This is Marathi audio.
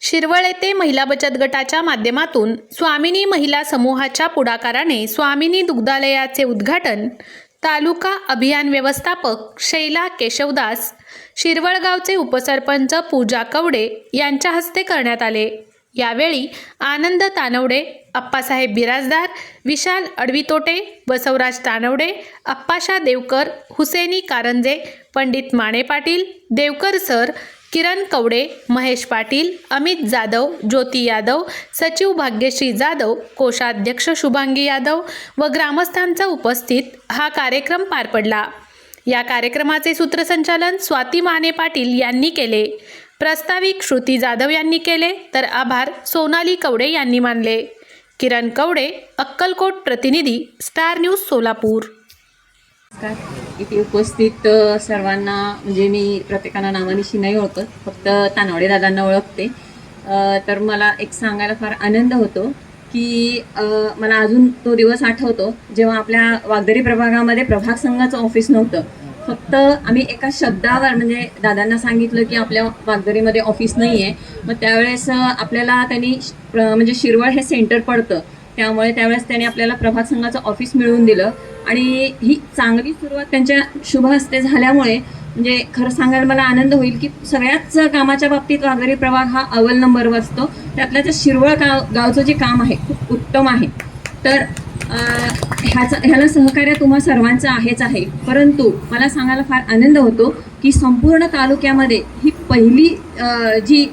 शिरवळ येथे महिला बचत गटाच्या माध्यमातून स्वामिनी महिला समूहाच्या पुढाकाराने स्वामिनी दुग्धालयाचे उद्घाटन तालुका अभियान व्यवस्थापक शैला केशवदास शिरवळगावचे उपसरपंच पूजा कवडे यांच्या हस्ते करण्यात आले. यावेळी आनंद तानवडे अप्पासाहेब बिराजदार विशाल अडवितोटे बसवराज तानवडे अप्पाशा देवकर हुसेनी कारंजे पंडित माने पाटील देवकर सर किरण कवडे महेश पाटील अमित जाधव ज्योती यादव सचिव भाग्यश्री जाधव कोषाध्यक्ष शुभांगी यादव व ग्रामस्थांचा उपस्थित हा कार्यक्रम पार पडला. या कार्यक्रमाचे सूत्रसंचालन स्वाती माने पाटील यांनी केले. प्रस्ताविक श्रुती जाधव यांनी केले तर आभार सोनाली कवडे यांनी मानले. किरण कवडे अक्कलकोट प्रतिनिधी स्टार न्यूज सोलापूर. इथे उपस्थित सर्वांना म्हणजे मी प्रत्येकाला नावानिशी नाही ओळखत फक्त तानवडे दादांना ओळखते. तर मला एक सांगायला फार आनंद होतो की मला अजून तो दिवस आठवतो जेव्हा आपल्या वागदरी प्रभागामध्ये प्रभाग संघाचं ऑफिस नव्हतं. फक्त आम्ही एका शब्दावर म्हणजे दादांना सांगितलं की आपल्या वागदरीमध्ये ऑफिस नाही आहे मग त्यावेळेस आपल्याला त्यांनी श- म्हणजे शिरवळ हे सेंटर पडतं. त्यामुळे त्यावेळेस त्यांनी आपल्याला प्रभात संघाचं ऑफिस मिळवून दिलं. आणि ही चांगली सुरुवात त्यांच्या शुभ हस्ते झाल्यामुळे म्हणजे खरं सांगायला मला आनंद होईल की सगळ्याच कामाच्या बाबतीत वाघरी प्रभाग हा अव्वल नंबरवर असतो. त्यातल्या त्या शिरवळ गाव गावचं जे काम आहे खूप उत्तम आहे. तर ह्याचं ह्याला सहकार्य तुम्हा सर्वांचं आहेच आहे. परंतु मला सांगायला फार आनंद होतो की संपूर्ण तालुक्यामध्ये ही पहिली जी